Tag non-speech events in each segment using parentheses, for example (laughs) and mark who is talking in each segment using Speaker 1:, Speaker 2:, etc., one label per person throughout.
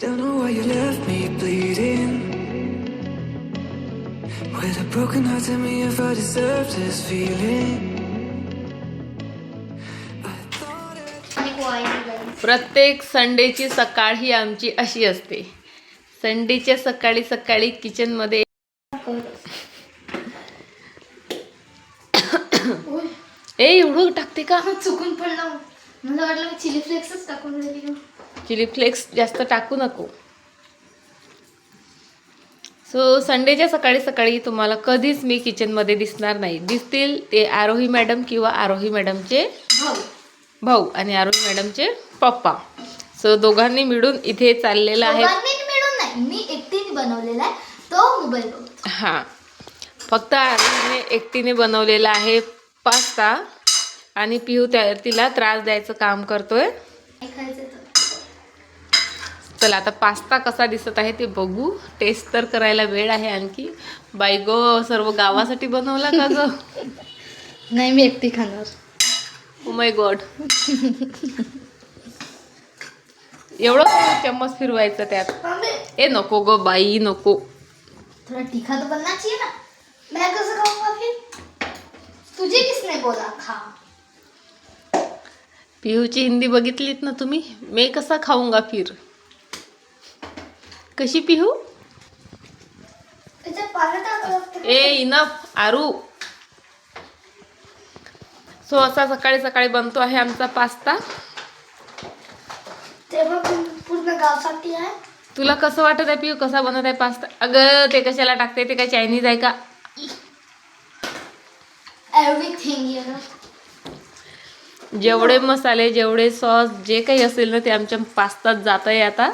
Speaker 1: Don't know why you left me bleeding. With a broken heart, tell me if I deserve this feeling.
Speaker 2: प्रत्येक संडेची सकाळ ही आमची अशी असते संडेच्या सकाळी सकाळी किचनमध्ये ए एवढं टाकते का
Speaker 3: चुकून पडलं मला वाटलं चिली फ्लेक्सच टाकून दिली
Speaker 2: चिली फ्लेक्स जास्त टाकू नको. सो संडेच्या सकाळी सकाळी तुम्हाला कधीच मी किचनमध्ये दिसणार नाही. दिसतील ते आरोही मॅडम किंवा आरोही मॅडमचे
Speaker 3: भाऊ.
Speaker 2: भाऊ आणि आरोही मॅडमचे पप्पा. सो दोघांनी मिळून इथे चाललेलं आहे.
Speaker 3: दोघांनी मिळून नाही मी एकटीने बनवलेला आहे तो मोबाईल बघ
Speaker 2: हां. फक्त आरोहीने एकटीने बनवलेला आहे पास्ता आणि पिहू त्या तिला त्रास द्यायचं काम करतोय.
Speaker 3: खायचं?
Speaker 2: चला आता पास्ता कसा दिसत आहे ते बघू. टेस्ट तर करायला वेळ आहे आणखी. बाई गो सर्व गावासाठी बनवला का ग? (laughs)
Speaker 3: नाही मी एकटी खाणार.
Speaker 2: ओ माय गॉड एवढं चम्मच फिरवायचं त्यात. ए नको ग बाई नको.
Speaker 3: थोड़ा तीखा तो बनना चाहिए ना? मैं कैसे खाऊंगा फिर तुझे किसने बोला खा.
Speaker 2: पिहूची हिंदी बघितलीत ना तुम्ही? मी कसा खाऊंगा फिर? कशी पिहू? ए इनफ आरू. सो असा सकाळी सकाळी बनतो आहे आमचा पास्ता.
Speaker 3: पूर्ण- गावसाठी आहे.
Speaker 2: तुला कसं वाटत आहे पिऊ कसा बनत आहे पास्ता? अगं ते कशाला टाकते? ते काय चायनीज आहे का?
Speaker 3: एव्हरीथिंग
Speaker 2: जेवढे मसाले जेवढे सॉस जे काही असेल ना ते आमच्या पास्तात जात आहे आता.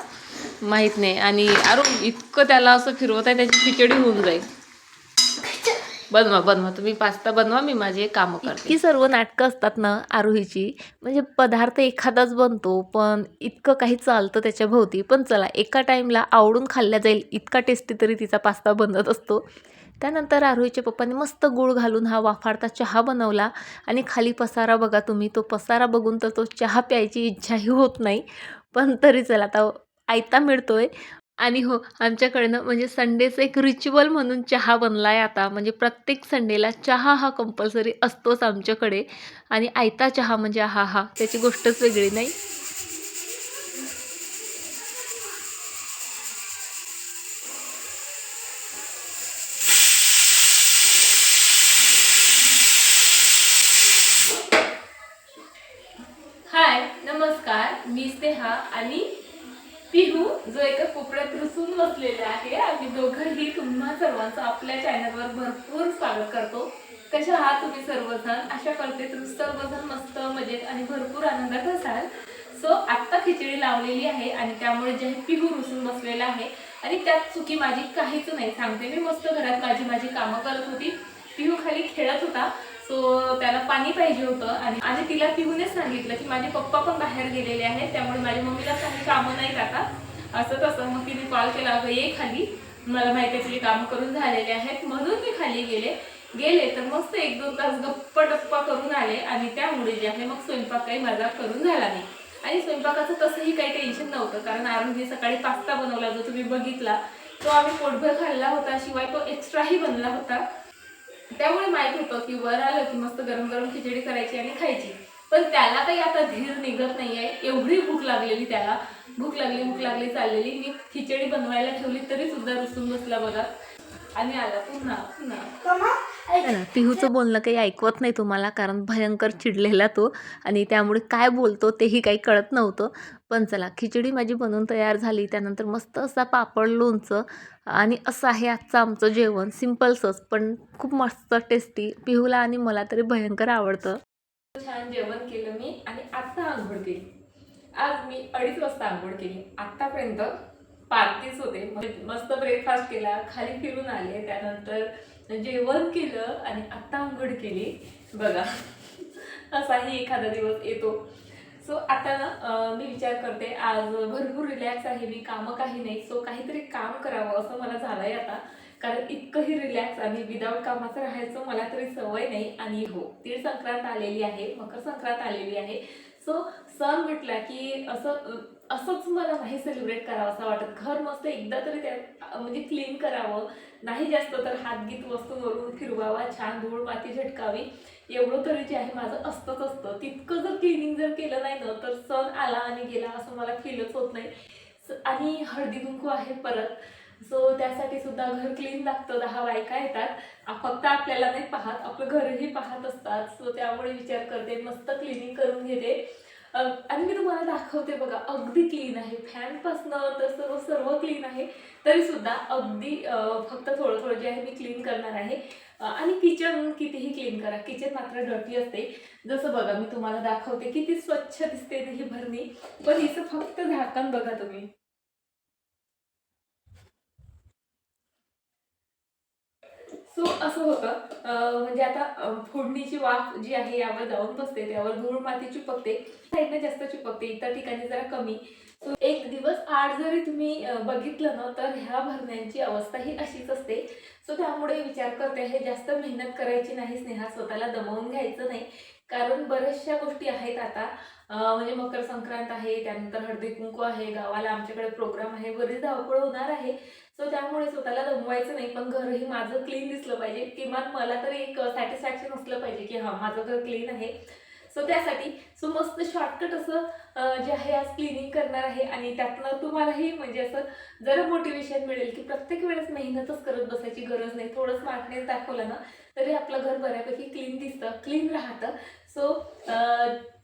Speaker 2: माहीत नाही. आणि अरुण इतकं त्याला असं फिरवत आहे त्याची खिचडी होऊन जाईल. बनवा बनवा तुम्ही पास्ता बनवा मी माझे कामं करते. ही सर्व नाटकं असतात ना आरोहीची म्हणजे पदार्थ एखादाच बनतो पण इतकं काही चालतं त्याच्या भोवती. पण चला एका टाईमला आवडून खाल्ल्या जाईल इतका टेस्टी तरी तिचा पास्ता बनत असतो. त्यानंतर आरोहीच्या पप्पाने मस्त गूळ घालून हा वाफाडता चहा बनवला आणि खाली पसारा बघा तुम्ही तो पसारा बघून तर तो चहा प्यायची इच्छाही होत नाही. पण तरी चला आता आयता मिळतोय. आणि हो आमच्याकडनं म्हणजे संडेचं एक रिच्युअल म्हणून चहा बनला आहे आता. म्हणजे प्रत्येक संडेला चहा हा कंपल्सरी असतोच आमच्याकडे. आणि आयता चहा म्हणजे हा हा. त्याची गोष्टच वेगळी नाही? हाय नमस्कार. मी स्नेहा आणि पिहू जो एका कोपऱ्यात रुसून बसलेला आहे. आम्ही दोघंही तुम्हा सर्वांचं आपल्या चॅनलवर भरपूर स्वागत करतो. कशा आहात तुम्ही सर्वजण? अशा करते तुम्ही सर्वजण मस्त मजेत आणि भरपूर आनंदात असाल. सो आत्ता खिचडी लावलेली आहे आणि त्यामुळे जे पिहू रुसून बसलेला आहे आणि त्यात चुकी माझी काहीच नाही. सांगते मी मस्त घरात माझी माझी कामं करत होती. पिहू खाली खेळत होता. सो त्याला पाणी पाहिजे होतं आणि आणि तिला पिहूनेच सांगितलं की माझे पप्पा पण बाहेर गेलेले आहेत त्यामुळे माझ्या मम्मीला काही कामं नाहीत आता असं तसं मग तिने कॉल केला अगं ये खाली. मला माहिती आहे तुझी कामं करून झालेले आहेत. म्हणून मी खाली गेले. गेले तर मस्त एक दोन तास गप्पा टप्पा करून आले आणि त्यामुळे जे आहे मग स्वयंपाक काही माझा करून झाला नाही. आणि स्वयंपाकाचं तसंही काही टेन्शन नव्हतं कारण आरोग्य सकाळी पास्ता बनवला जो तुम्ही बघितला तो आम्ही पोटभर खाल्ला होता. शिवाय तो एक्स्ट्राही बनला होता. त्यामुळे माहीत होतं की वर आलं की मस्त गरम गरम खिचडी करायची आणि खायची. पण त्याला काही आता धीर निघत नाहीये. एवढी भूक लागलेली त्याला. भूक लागली भूक लागली चाललेली. मी खिचडी बनवायला ठेवली तरी सुद्धा रुसून बसला बघा. आणि आला पुन्हा पुन्हा. पिहूचं बोलणं काही ऐकवत नाही तुम्हाला कारण भयंकर चिडलेला तो. आणि त्यामुळे काय बोलतो तेही काही कळत नव्हतं. पण चला खिचडी माझी बनवून तयार झाली. त्यानंतर मस्त असा पापड लोणचं आणि असं आहे आजचं आमचं जेवण. सिम्पलसंच पण खूप मस्त टेस्टी पिहूला आणि मला तरी भयंकर आवडतं. छान जेवण केलं मी आणि आत्ता आंघोळ केली. आज मी अडीच वाजता आंघोळ केली. आत्तापर्यंत पार्टीच होते. मस्त ब्रेकफास्ट केला खाली फिरून आले. त्यानंतर जेवण केलं आणि आत्ता आंघोळ केली. बघा असाही एखादा दिवस येतो. सो आता ना मी विचार करते आज भरपूर रिलॅक्स आहे मी कामं काही नाही सो काहीतरी काम करावं असं मला झालंय आता. कारण इतकंही रिलॅक्स आणि विदाऊट कामाचं राहायचं मला तरी सवय नाही आणि हो तीळ संक्रांत आलेली आहे मकर संक्रांत आलेली आहे. सो सण म्हटला की असं असंच मला नाही सेलिब्रेट करावं असं वाटत. घर मस्त एकदा तरी त्या म्हणजे क्लीन करावं. नाही जास्त तर हातगीत वस्तूंवरून फिरवावा छान धूळ माती झटकावी. एवढं तरी जे आहे माझं असतंच असतं. तितकं जर क्लिनिंग जर केलं नाही ना तर सण आला आणि गेला असं मला फीलच होत नाही. आणि हळदी कुंकू आहे परत. सो त्यासाठी सुद्धा घर क्लीन लागतं. दहा बायका येतात. फक्त आपल्याला नाही पाहत आपलं घरही पाहत असतात. सो त्यामुळे विचार करते मस्त क्लिनिंग करून घेते. आणि मी तुम्हाला दाखवते बघा अगदी क्लीन आहे. फॅनपासनं तर सर्व सर्व क्लीन आहे. तरी सुद्धा अगदी फक्त थोडं थोडं जे आहे मी क्लीन करणार आहे. आणि किचन कितीही क्लीन करा. किचन मात्र डर्टी असते. जसं बघा मी तुम्हाला दाखवते किती स्वच्छ दिसते ही भरणी. पण हिचं फक्त झाकण बघा तुम्ही. सो असं होतं. म्हणजे आता फोडणीची वाफ जी आहे यावर जाऊन बसते. त्यावर धूळ माती चिपकते. साईडने जास्त चिपकते. इतर ठिकाणी जरा कमी. सो एक दिवस आड जरी तुम्ही बघितलं ना तर ह्या भरण्यांची अवस्था ही अशीच असते. सो त्यामुळे विचार करते हे जास्त मेहनत करायची नाही. स्नेहा स्वतःला दमवून घ्यायचं नाही. कारण बऱ्याचशा गोष्टी आहेत आता. म्हणजे मकर संक्रांत आहे त्यानंतर हळदी कुंकू आहे गावाला आमच्याकडे प्रोग्राम आहे बरीच धावपळ होणार आहे. सो त्यामुळे स्वतःला दमवायचं नाही पण घरही माझं क्लीन दिसलं पाहिजे. किमान मला तरी एक सॅटिस्फॅक्शन असलं पाहिजे की हां माझं घर क्लीन आहे. सो त्यासाठी सो मस्त शॉर्टकट असं जे आहे आज क्लिनिंग करणार आहे. आणि त्यातनं तुम्हालाही म्हणजे असं जरा मोटिवेशन मिळेल की प्रत्येक वेळेस मेहनतच करत बसायची गरज नाही. थोडंच मार्केट दाखवलं ना तरी आपलं घर बऱ्यापैकी क्लीन दिसतं क्लीन राहतं. सो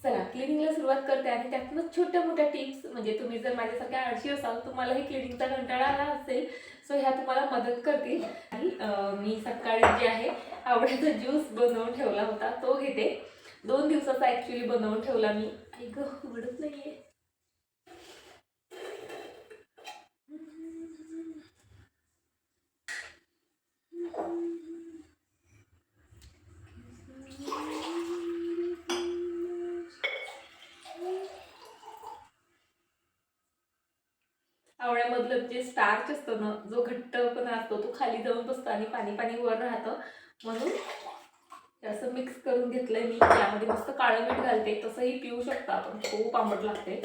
Speaker 2: चला क्लिनिंगला सुरुवात करते आणि त्यातूनच छोट्या मोठ्या टिप्स म्हणजे तुम्ही जर माझ्यासारख्या आळशी असाल तुम्हाला हे क्लिनिंगचा कंटाळा आला असेल सो ह्या तुम्हाला मदत करतील. आणि मी सकाळी जे आहे आवड्याचा ज्यूस बनवून ठेवला होता तो घेते. दोन दिवसाचा ॲक्च्युली बनवून ठेवला मी. ऐक उघडत नाहीये. आवळ्यामधलं जे स्टार्च असतं ना जो घट्टपणा असतो तो खाली जाऊन बसतो आणि पाणी पाणी वर राहतं. म्हणून असं मिक्स करून घेतलंय मी. त्यामध्ये मस्त काळं मीठ घालते. तसंही पिऊ शकता आपण. खूप आंबट लागते.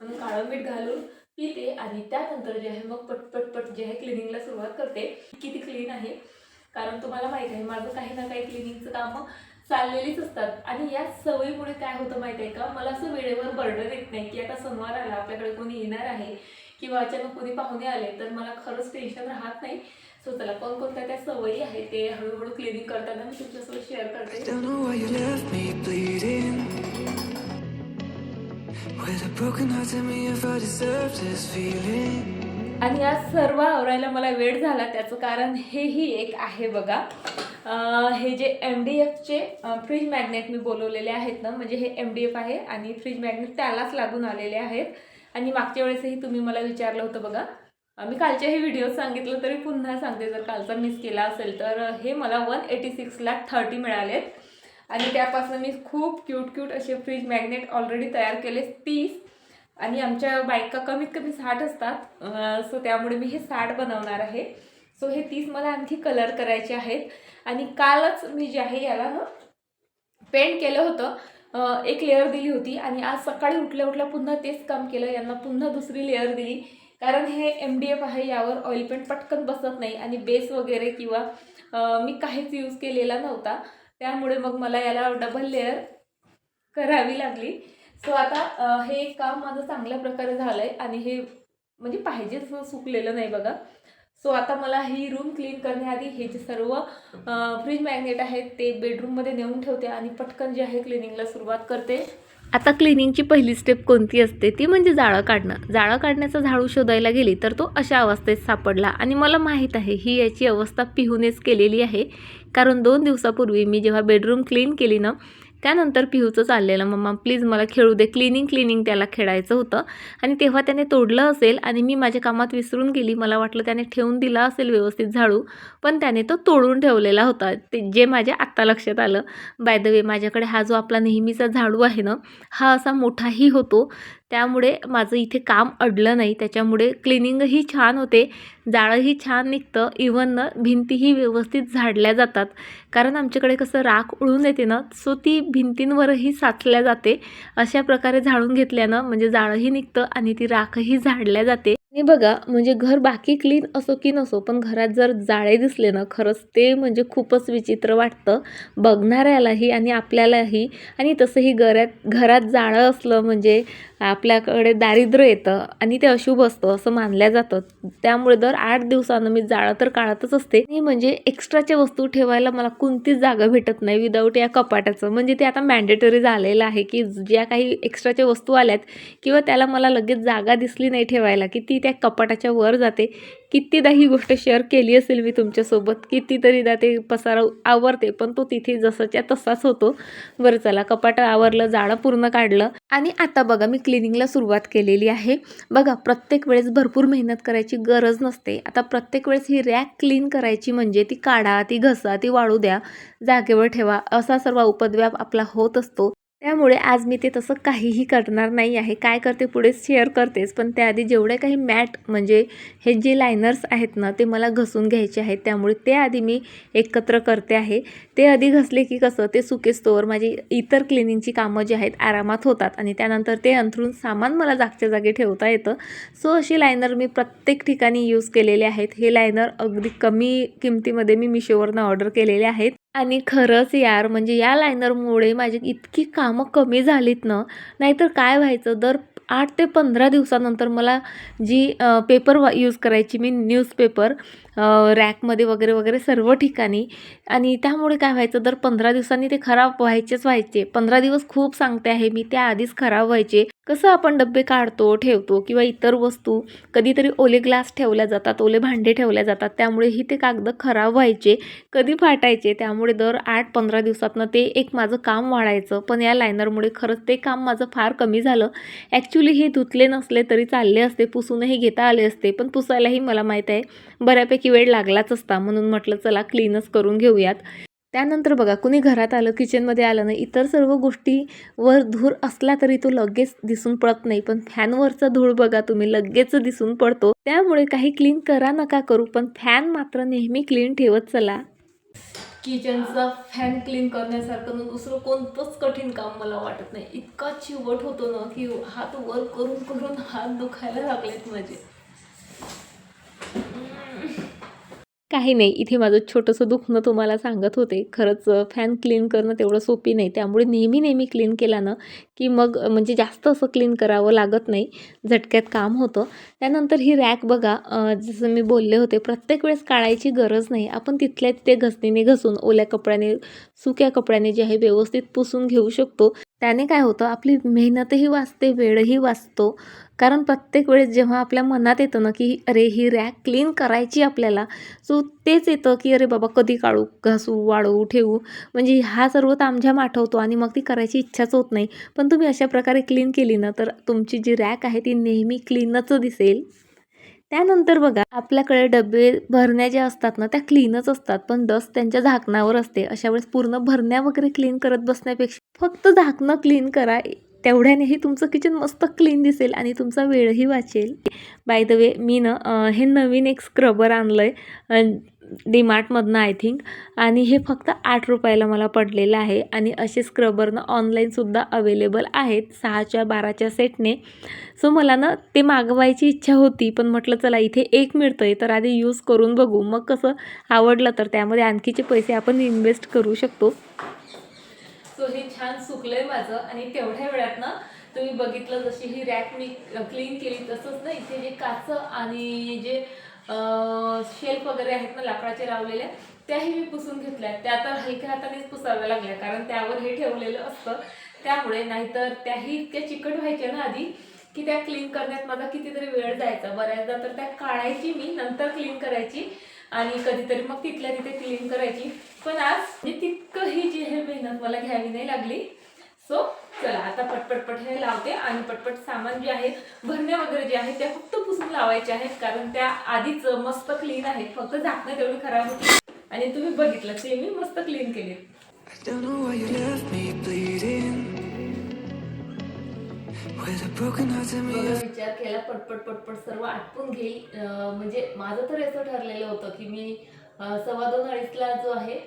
Speaker 2: म्हणून काळं मीठ घालून पिते आणि त्यानंतर जे आहे मग पटपट पट जे आहे क्लिनिंगला सुरुवात करते. किती क्लीन आहे? कारण तुम्हाला माहीत आहे माझं काही ना काही क्लिनिंगचं कामं चाललेलीच असतात. आणि या सवयीमुळे काय होतं माहिती आहे का? मला असं वेळेवर बर्डन येत नाही की आता सोमवार आला आपल्याकडे कोणी येणार आहे. किंवा अचानक कोणी पाहुणे आले तर मला खरंच टेन्शन राहत नाही. सो चला कोणकोणत्या त्या सवयी आहेत ते हळूहळू क्लिनिंग करताना मी तुमच्यासोबत शेअर करते. आणि आज सर्व आवरायला मला वेळ झाला त्याचं कारण हेही एक आहे बघा. अं, हे जे एम डी एफचे फ्रीज मॅग्नेट मी बोलवलेले आहेत ना म्हणजे हे एम डी एफ आहे आणि फ्रीज मॅग्नेट त्यालाच लागून आलेले आहेत. आणि मागच्या वेळेसही तुम्ही मला विचारलं होतं बघा. मी कालच्याही व्हिडिओ सांगितलं तरी पुन्हा सांगते जर कालचा मिस केला असेल तर. हे मला वन एटी सिक्सला थर्टी मिळालेत. आणि त्यापासून मी खूप क्यूट क्यूट असे फ्रीज मॅग्नेट ऑलरेडी तयार केले तीस. आणि आमच्या बायका कमीत कमी साठ असतात. सो त्यामुळे मी हे साठ बनवणार आहे. सो हे तीस मला आणखी कलर करायचे आहेत. आणि कालच मी जे आहे याला पेंट केलं होतं. एक लेअर दिली होती आणि आज सकाळी उठल्या उठल्या पुन्हा तेच काम केलं यांना पुन्हा दुसरी लेअर दिली. कारण हे एम डी एफ आहे यावर ऑइल पेंट पटकन बसत नाही आणि बेस वगैरे किंवा मी काहीच यूज केलेला नव्हता. त्यामुळे मग मला याला डबल लेअर करावी लागली. सो आता हे एक काम माझं चांगल्या प्रकारे झालं आहे आणि हे म्हणजे पाहिजे सुकलेलं नाही बघा. सो आता मला ही रूम क्लीन करण्याआधी हे जे सर्व फ्रीज मॅग्नेट आहेत ते बेडरूममध्ये नेऊन ठेवते आणि पटकन जे आहे क्लिनिंगला सुरुवात करते.
Speaker 4: आता क्लिनिंगची पहिली स्टेप कोणती असते? ती म्हणजे जाळं काढणं. जाळं काढण्याचा झाडू शोधायला गेली तर तो अशा अवस्थेत सापडला. आणि मला माहीत आहे ही याची अवस्था पिहूनेच केलेली आहे. कारण दोन दिवसापूर्वी मी जेव्हा बेडरूम क्लीन केली ना त्यानंतर पिहूचं चाललेलं. मम्मा प्लीज मला खेळू दे. क्लिनिंग क्लिनिंग त्याला खेळायचं होतं. आणि तेव्हा त्याने तोडलं असेल आणि मी माझ्या कामात विसरून गेली. मला वाटलं त्याने ठेवून दिला असेल व्यवस्थित झाडू पण त्याने तो तोडून ठेवलेला होता. ते जे माझ्या आत्ता लक्षात आलं. बाय द वे माझ्याकडे हा जो आपला नेहमीचा झाडू आहे ना हा असा मोठाही होतो.
Speaker 2: त्यामुळे माझं इथे काम अडलं नाही. त्याच्यामुळे क्लिनिंगही छान होते. जाळंही छान निघतं. इव्हन भिंतीही व्यवस्थित झाडल्या जातात. कारण आमच्याकडे कसं राख उळून येते ना सो ती भिंतींवरही साचल्या जाते. अशा प्रकारे झाडून घेतल्यानं म्हणजे जाळंही निघतं आणि ती राखही झाडल्या जाते. आणि बघा म्हणजे घर बाकी क्लीन असो की नसो पण घरात जर जाळे दिसले ना खरंच ते म्हणजे खूपच विचित्र वाटतं. बघणाऱ्यालाही आणि आपल्यालाही. आणि तसंही घरात घरात जाळं असलं म्हणजे आपल्याकडे दारिद्र्य येतं आणि ते अशुभ असतं असं मानलं जातं. त्यामुळे दर आठ दिवसानं मी जाळं तर काढतच असते. आणि म्हणजे एक्स्ट्राच्या वस्तू ठेवायला मला कोणतीच जागा भेटत नाही विदाऊट या कपाटाचं. म्हणजे ते आता मॅन्डेटरी झालेलं आहे की ज्या काही एक्स्ट्राच्या वस्तू आल्यात किंवा त्याला मला लगेच जागा दिसली नाही ठेवायला की ती त्या कपाटाच्या वर जाते. कितीदा ही गोष्ट शेअर केली असेल मी तुमच्यासोबत कितीतरीदा ते पसारा आवरते पण तो तिथे जसाच्या तसाच होतो. बरं चला कपाट आवरलं जाळं पूर्ण काढलं. आणि आता बघा मी क्लिनिंगला सुरुवात केलेली आहे. बघा प्रत्येक वेळेस भरपूर मेहनत करायची गरज नसते. आता प्रत्येक वेळेस ही रॅक क्लीन करायची म्हणजे ती काढा ती घसा ती वाळू द्या. जागेवर ठेवा. असा सर्व उपद्व्याप आपला होत असतो. त्यामुळे आज मी ते तसं काहीही करणार नाही आहे. काय करते पुढे शेअर करतेच. पण त्याआधी जेवढे काही मॅट म्हणजे हे जे लायनर्स आहेत ना ते मला घसून घ्यायचे आहेत. त्यामुळे ते आधी मी एकत्र करते आहे. ते आधी घसले की कसं ते सुकेस्तोवर माझी इतर क्लिनिंगची कामं जी आहेत आरामात होतात. आणि त्यानंतर ते अंथरून सामान मला जागच्या जागी ठेवता येतं. सो अशी लायनर मी प्रत्येक ठिकाणी यूज केलेले आहेत. हे लायनर अगदी कमी किमतीमध्ये मी मिशोवरनं ऑर्डर केलेले आहेत. आणि खरंच यार म्हणजे या लायनरमुळे माझी इतकी कामं कमी झालीत ना नाहीतर काय व्हायचं? दर आठ ते पंधरा दिवसानंतर मला जी पेपर वा यूज करायची मी न्यूजपेपर रॅकमध्ये वगैरे वगैरे सर्व ठिकाणी. आणि त्यामुळे काय व्हायचं? दर पंधरा दिवसांनी ते खराब व्हायचेच व्हायचे. पंधरा दिवस खूप सांगते आहे मी त्या आधीच खराब व्हायचे. कसं आपण डबे काढतो ठेवतो किंवा इतर वस्तू कधीतरी ओले ग्लास ठेवल्या जातात ओले भांडे ठेवल्या जातात त्यामुळेही ते कागद खराब व्हायचे कधी फाटायचे त्यामुळे दर आठ पंधरा दिवसातनं ते एक माझं काम वाढायचं. पण या लायनरमुळे खरंच ते काम माझं फार कमी झालं. ॲक्च्युली हे धुतले नसले तरी चालले असते पुसूनही घेता आले असते पण पुसायलाही मला माहीत आहे बऱ्यापैकी वेळ लागलाच असता म्हणून म्हटलं चला क्लीनच करून घेऊयात. त्यानंतर बघा कुणी घरात आलं किचनमध्ये आलं नाही इतर सर्व गोष्टीवर धूर असला तरी तो लगेच दिसून पडत नाही. पण फॅनवरचा धूळ बघा तुम्ही लगेच दिसून पडतो. त्यामुळे काही क्लीन करा नका करू पण फॅन मात्र नेहमी क्लीन ठेवत चला.
Speaker 1: किचनचा फॅन क्लीन करण्यासारखं दुसरं कोणतंच कठीण काम मला वाटत नाही. इतका चिवट होतो ना की हात वर करून करून हात दुखायला लागलेत माझे.
Speaker 2: काही नाही. इथे माझं छोटंसं दुखणं तुम्हाला सांगत होते. खरंच फॅन क्लीन करणं तेवढं सोपी नाही. त्यामुळे नेहमी नेहमी क्लीन केला ना की मग म्हणजे जास्त असं क्लीन करावं लागत नाही. झटक्यात काम होतं. त्यानंतर ही रॅक बघा जसं मी बोलले होते प्रत्येक वेळेस काढायची गरज नाही. आपण तिथल्या तिथे घसणीने घसून ओल्या कपड्याने सुक्या कपड्याने जे आहे व्यवस्थित पुसून घेऊ शकतो. त्याने काय होतं आपली मेहनतही वाचते वेळही वाचतो. कारण प्रत्येक वेळेस जेव्हा आपल्या मनात येतं ना की अरे ही रॅक क्लीन करायची आपल्याला सो तेच येतं की अरे बाबा कधी काढू घासू वाढवू ठेवू. म्हणजे हा सर्व तामझाम आठवतो आणि मग ती करायची इच्छाच होत नाही. पण तुम्ही अशा प्रकारे क्लीन केली ना तर तुमची जी रॅक आहे ती नेहमी क्लीनच दिसेल. त्यानंतर बघा आपल्याकडे डबे भरण्या ज्या असतात ना त्या क्लीनच असतात. पण डस्ट त्यांच्या झाकणावर असते. अशा वेळेस पूर्ण भरण्या वगैरे क्लीन करत बसण्यापेक्षा फक्त झाकणं क्लीन करा. तेवढ्यानेही तुमचं किचन मस्त क्लीन दिसेल आणि तुमचा वेळही वाचेल. बाय द वे मी न हे नवीन एक स्क्रबर आणलं आहे डीमार्टमधनं आय थिंक आणि हे फक्त आठ रुपयाला मला पडलेलं आहे. आणि असे स्क्रबरनं ऑनलाईनसुद्धा अवेलेबल आहेत सहाच्या बाराच्या सेटने सो मला ना ते मागवायची इच्छा होती पण म्हटलं चला इथे एक मिळतं आहे तर आधी यूज करून बघू. मग कसं आवडलं तर त्यामध्ये आणखीचे पैसे आपण इन्व्हेस्ट करू शकतो.
Speaker 1: सो हे छान सुकलंय माझं आणि तेवढ्या वेळात ना तुम्ही बघितलं जशी ही रॅक मी क्लीन केली तसंच ना इथे जे काच आणि जे शेल्फ वगैरे आहेत ना लाकडाचे लावलेले त्याही मी पुसून घेतल्या. त्या तर हलक्या हातानेच पुसाव्या लागल्या कारण त्यावर हे ठेवलेलं असतं. त्यामुळे नाहीतर त्याही इतक्या चिकट व्हायच्या ना आधी की त्या क्लीन करण्यात माझा कितीतरी वेळ जायचा. बऱ्याचदा तर त्या काढायची मी नंतर क्लीन करायची. आणि कधीतरी मग तिथल्या तिथे क्लीन करायची. पण आज म्हणजे तितकं ही जी हे मेहनत मला घ्यावी नाही लागली. सो चला आता पटपट पट हे लावते आणि पटपट सामान जे आहे भरण्या वगैरे जे आहे त्या फक्त पुसून लावायचे आहेत. कारण त्या आधीच मस्त क्लीन आहेत. फक्त झाकणं तेवढी खराब होती. आणि तुम्ही बघितलं ते मी मस्त क्लीन केले
Speaker 2: विचार केला पटपट पटपट सर्व आटपून घेईल. म्हणजे माझं तर असं ठरलेलं होतं की मी सव्वा दोन अडीचला जो आहे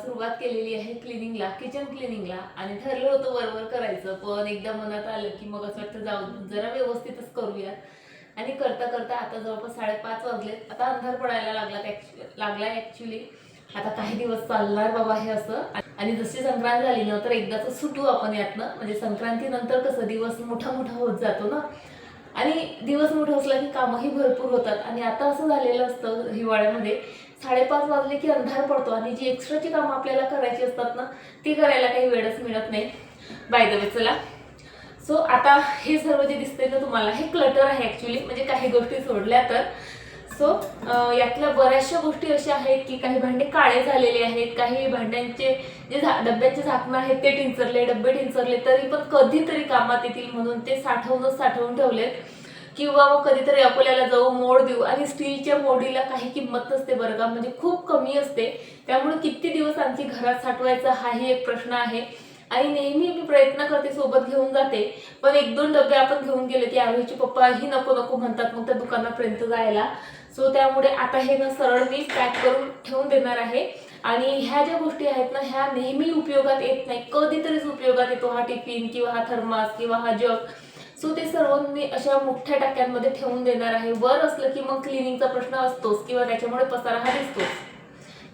Speaker 2: सुरुवात केलेली आहे क्लिनिंगला किचन क्लिनिंगला आणि ठरलं होतं वरवर करायचं पण एकदा मनात आलं की मग असं वाटतं जाऊ जरा व्यवस्थितच करूया. आणि करता करता आता जवळपास साडेपाच वाजलेत आता अंधार पडायला लागला लागलाय ॲक्च्युली आता काही दिवस चालणार बाबा हे असं. आणि जशी संक्रांत झाली ना तर एकदाच सुटू आपण यातनं. म्हणजे संक्रांतीनंतर कसं दिवस मोठा मोठा होत जातो ना. आणि दिवस मोठा असला की कामंही भरपूर होतात. आणि आता असं झालेलं असतं हिवाळ्यामध्ये साडेपाच वाजले की अंधार पडतो आणि जी एक्स्ट्राची कामं आपल्याला करायची असतात ना ती करायला काही वेळच मिळत नाही. बाय द वे चला. सो आता हे सर्व जे दिसतंय ना तुम्हाला हे क्लटर आहे ॲक्च्युली म्हणजे काही गोष्टी सोडल्या तर. सो यातल्या बऱ्याचशा गोष्टी अशा आहेत की काही भांडे काळे झालेले आहेत काही भांड्यांचे जे झा डब्यांचे झाकणं आहेत ते टिंचरले डब्बे टिंचरले तरी पण कधीतरी कामात येतील म्हणून ते साठवूनच साठवून ठेवलेत. किंवा मग कधीतरी अकोल्याला जाऊ मोड देऊ आणि स्टीलच्या मोडीला काही किंमत नसते बरं का म्हणजे खूप कमी असते. त्यामुळे किती दिवस आणखी घरात साठवायचा हाही एक प्रश्न आहे. आणि नेहमी मी प्रयत्न करते सोबत घेऊन जाते. पण एक दोन डबे आपण घेऊन गेले की आरोहीचे पप्पा ही नको नको म्हणतात मग त्या दुकानापर्यंत जायला. सो त्यामुळे आता हे ना सरळ मी पॅक करून ठेवून देणार आहे. आणि ह्या ज्या गोष्टी आहेत ना ह्या नेहमी उपयोगात येत नाही. कधीतरीच उपयोगात येतो हा टिफिन किंवा हा थर्मास किंवा हा जग सो ते सर्व मी अशा मोठ्या टाक्यांमध्ये ठेवून देणार आहे. वर असलं की मग क्लिनिंगचा प्रश्न असतोच किंवा त्याच्यामुळे पसारा हा दिसतोच.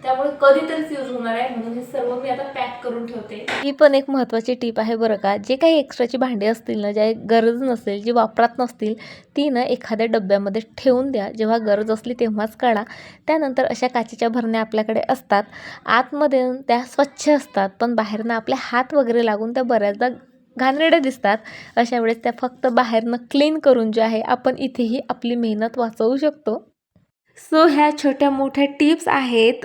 Speaker 2: त्यामुळे कधीतरीच यूज होणार आहे. म्हणून हे सर्व मी आता पॅक करून ठेवते.
Speaker 4: ही पण एक महत्त्वाची टीप आहे बरं का. जे काही एक्स्ट्राची भांडी असतील ना ज्या गरज नसेल जी वापरात नसतील ती ना एखाद्या डब्यामध्ये ठेवून द्या. जेव्हा गरज असली तेव्हाच काढा. त्यानंतर अशा काचेच्या भरण्या आपल्याकडे असतात. आतमध्ये त्या स्वच्छ असतात पण बाहेरनं आपले हात वगैरे लागून त्या बऱ्याचदा घाणेरड्या दिसतात. अशा वेळेस त्या फक्त बाहेरनं क्लीन करून जे आहे आपण इथेही आपली मेहनत वाचवू शकतो. सो ह्या छोट्या मोठ्या टिप्स आहेत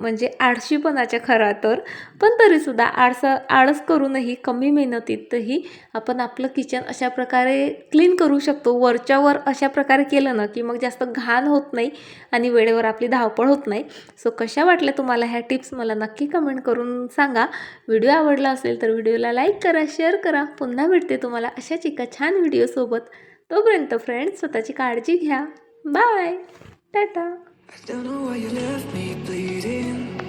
Speaker 4: म्हणजे आळशीपणाच्या खरा तर पण तरीसुद्धा आळस आळस करूनही कमी मेहनतीतही आपण आपलं किचन अशा प्रकारे क्लीन करू शकतो. वरच्यावर अशा प्रकारे केलं ना की मग जास्त घाण होत नाही आणि वेळेवर आपली धावपळ होत नाही. सो कशा वाटल्या तुम्हाला ह्या टिप्स मला नक्की कमेंट करून सांगा. व्हिडिओ आवडला असेल तर व्हिडिओला लाईक करा शेअर करा. पुन्हा भेटते तुम्हाला अशाच एका छान व्हिडिओसोबत. तोपर्यंत फ्रेंड्स स्वतःची काळजी घ्या. Bye! I
Speaker 1: don't know why you left me bleeding.